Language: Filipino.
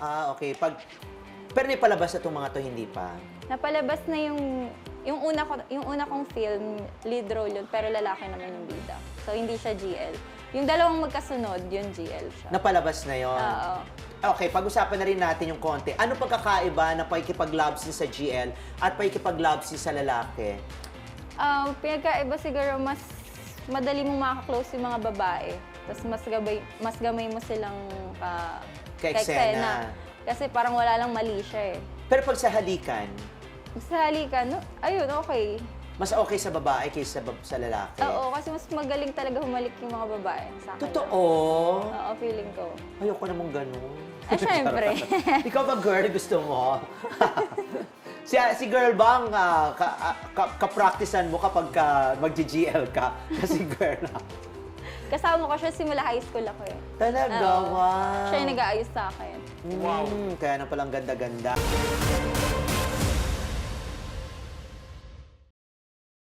Ah, okay. Pag, pero may palabas na itong mga to, hindi pa. Napalabas na yung yung una ko yung una kong film lead role yun pero lalaki naman yung bida. So hindi siya GL. Yung dalawang magkasunod, yun GL siya. Napalabas na yon. Oo. Okay, pag-usapan na rin natin yung konti. Ano pagkakaiba na pakikipag-love scene sa GL at pakikipag-love scene sa lalaki? Um, pinagkaiba siguro mas madali mong makaklose yung mga babae. Tapos mas gabay, mas gamay mo silang uh, Ka-eksena. Kasi parang wala lang mali siya eh. Pero pag sa halikan, Sa halikan, no, ayun, okay. mas okay sa babae kaysa sa, bab- sa lalaki. Oo, kasi mas magaling talaga humalik yung mga babae sa akin. Totoo? Oo, feeling ko. Ayoko namang ganun. Ah, syempre. Ikaw ba, girl, gusto mo? si, si girl bang ah, ka, ah, ka, ka-practicean mo kapag ka, mag-GL ka? Kasi girl, ah. Kasama ko siya simula high school ako eh. talaga, Oo. wow. Siya yung nag-aayos sa akin. Wow. kaya na palang ganda-ganda.